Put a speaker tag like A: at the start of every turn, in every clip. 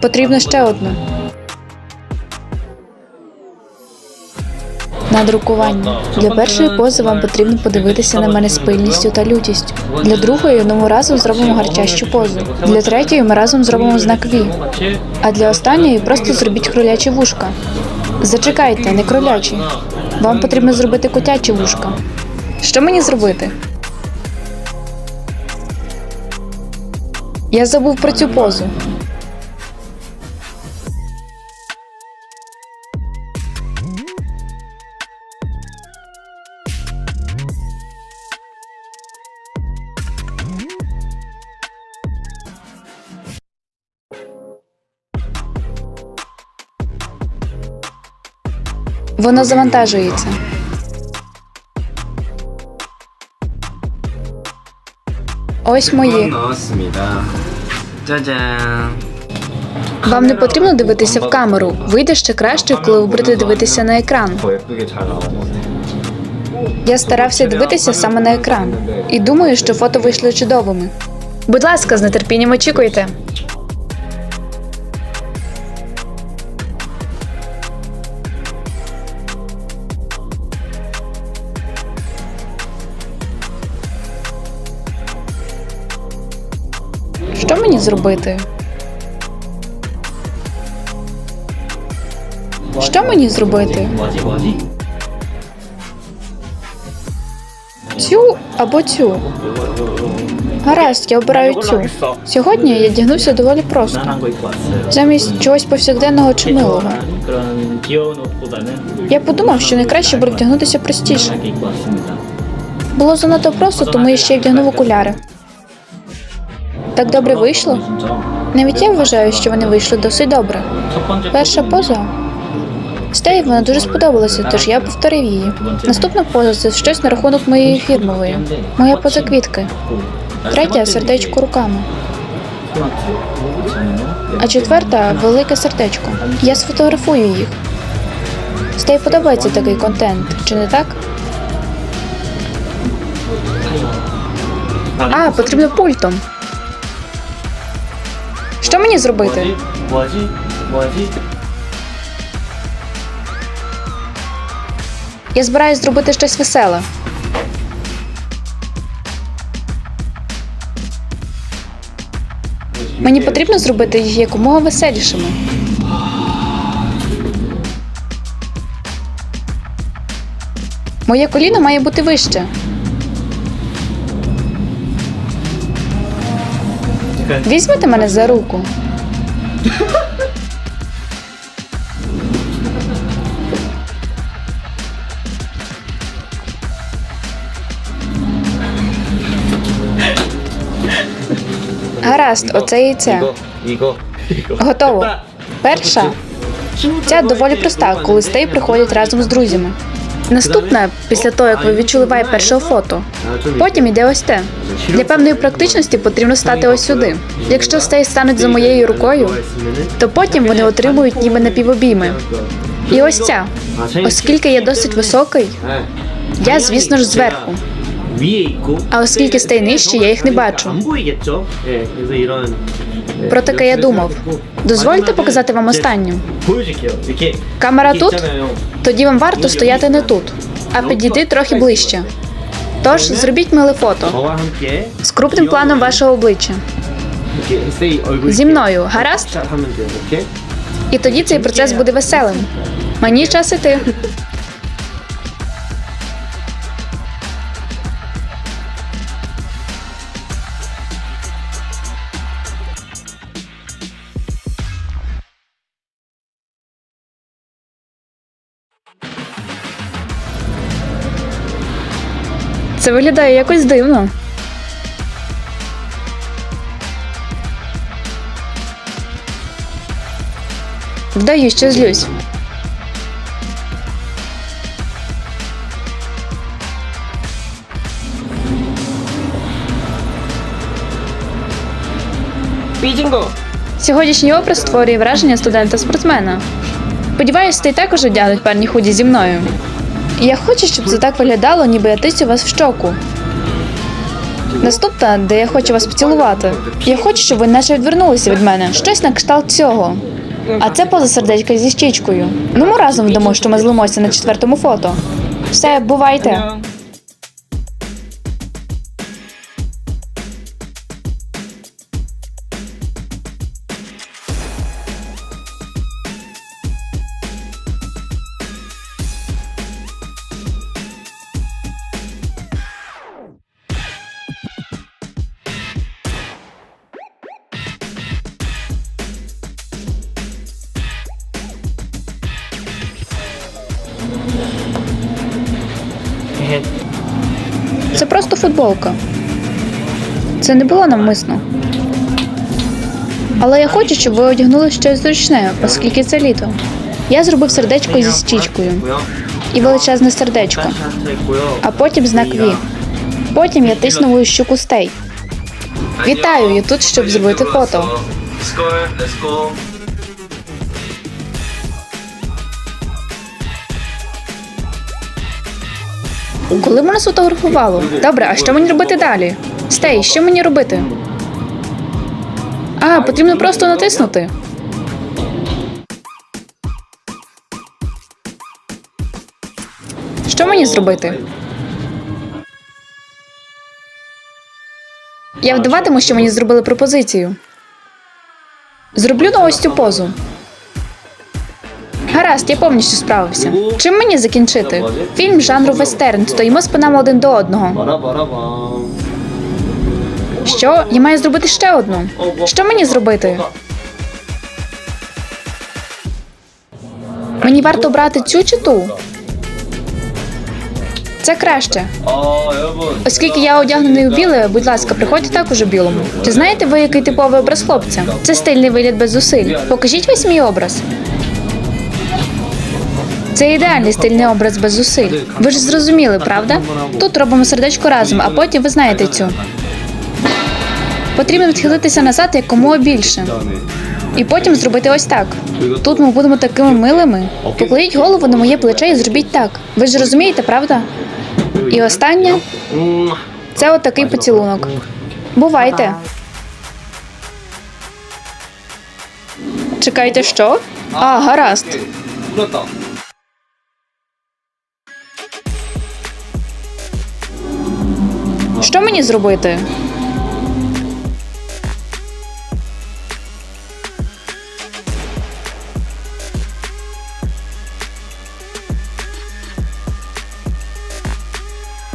A: Потрібно ще одне. Надрукування. Для першої пози вам потрібно подивитися на мене з пильністю та лютістю. Для другої ну ми разом зробимо гарчащу позу. Для третьої ми разом зробимо знак Ві. А для останньої просто зробіть кролячі вушка. Зачекайте, не кролячі. Вам потрібно зробити котячі вушка. Що мені зробити? Я забув про цю позу. Воно завантажується. Ось мої. Вам не потрібно дивитися в камеру. Вийде ще краще, коли ви будете дивитися на екран. Я старався дивитися саме на екран і думаю, що фото вийшли чудовими. Будь ласка, з нетерпінням очікуйте. зробити? Що мені зробити? Цю або цю. Гаразд, я обираю цю. Сьогодні я дягнуся доволі просто. Замість чогось повсякденного чи милого. Я подумав, що найкраще буде вдягнутися простіше. Було занадто просто, тому я ще й вдягнув окуляри. Так добре вийшло. Навіть я вважаю, що вони вийшли досить добре. Перша поза Стейв вона дуже сподобалася, тож я повторив її. Наступна поза це щось на рахунок моєї фірмової. Моя поза квітки. Третя сердечко руками. А четверта велике сердечко. Я сфотографую їх. Стей подобається такий контент, чи не так? А, потрібно пультом. Що мені зробити?
B: 뭐지? 뭐지? 뭐지?
A: Я збираюсь зробити щось веселе. Мені потрібно зробити їх якомога веселішими. Моє коліно має бути вище. Візьмете мене за руку. Гаразд, оце і це. Готово. Перша. Ця доволі проста, коли стей приходять разом з друзями. Наступне, після того як ви відчули вайб першого фото. Потім іде ось те. Для певної практичності потрібно стати ось сюди. Якщо стей стануть за моєю рукою, то потім вони отримують ніби напівобійми. І ось ця, оскільки я досить високий, я, звісно ж, зверху. А оскільки стей нижче, я їх не бачу. Про таке я думав. Дозвольте показати вам останню. Камера тут? Тоді вам варто стояти не тут, а підійти трохи ближче. Тож зробіть миле фото з крупним планом вашого обличчя. Зі мною, гаразд? І тоді цей процес буде веселим. Мені час іти. Це виглядає якось дивно. Вдаю, що злюсь. Сьогоднішній образ створює враження студента-спортсмена. Сподіваюся, ти також одягнуть парні худі зі мною. Я хочу, щоб це так виглядало, ніби я тисю вас в щоку. Наступна, де я хочу вас поцілувати. Я хочу, щоб ви наче відвернулися від мене. Щось на кшталт цього. А це поза сердечка зі щічкою. Ну ми разом вдамо, що ми злимося на четвертому фото. Все, бувайте. Це просто футболка. Це не було навмисно. Але я хочу, щоб ви одягнули щось зручне, оскільки це літо. Я зробив сердечко зі стічкою і величезне сердечко, а потім знак Ві. Потім я тиснув у щуку стей. Вітаю, я тут, щоб зробити фото. Коли мене сфотографувало? Добре, а що мені робити далі? Стей, що мені робити? А, потрібно просто натиснути. Що мені зробити? Я вдаватиму, що мені зробили пропозицію. Зроблю на ось цю позу. Гаразд, я повністю справився. Чим мені закінчити? Фільм жанру вестерн. Стоїмо спинами один до одного. Що? Я маю зробити ще одну. Що мені зробити? Мені варто брати цю чи ту? Це краще. Оскільки я одягнений у біле, будь ласка, приходьте також у білому. Чи знаєте ви, який типовий образ хлопця? Це стильний вигляд без зусиль. Покажіть весь мій образ. Це ідеальний стильний образ без зусиль. Ви ж зрозуміли, правда? Тут робимо сердечко разом, а потім ви знаєте цю. Потрібно відхилитися назад якомога більше. І потім зробити ось так. Тут ми будемо такими милими. Покладіть голову на моє плече і зробіть так. Ви ж розумієте, правда? І останнє це отакий поцілунок. Бувайте. Чекайте, що? А, гаразд. Що мені зробити?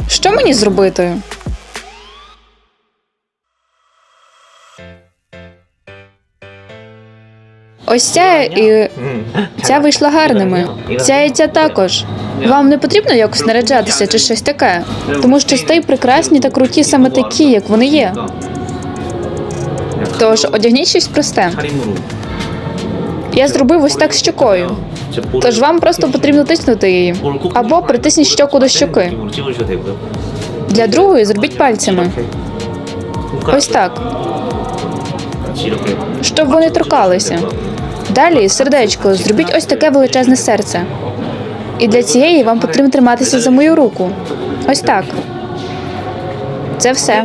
A: Що мені зробити? Ось ця і ця вийшла гарними. Ця і ця також. Вам не потрібно якось наряджатися чи щось таке, тому що стей прекрасні та круті саме такі, як вони є. Тож одягніть щось просте. Я зробив ось так щокою. Тож вам просто потрібно тиснути її або притисніть щоку до щоки. Для другої зробіть пальцями. Ось так. Щоб вони торкалися. Далі сердечко, зробіть ось таке величезне серце. І для цієї вам потрібно триматися за мою руку. Ось так. Це все.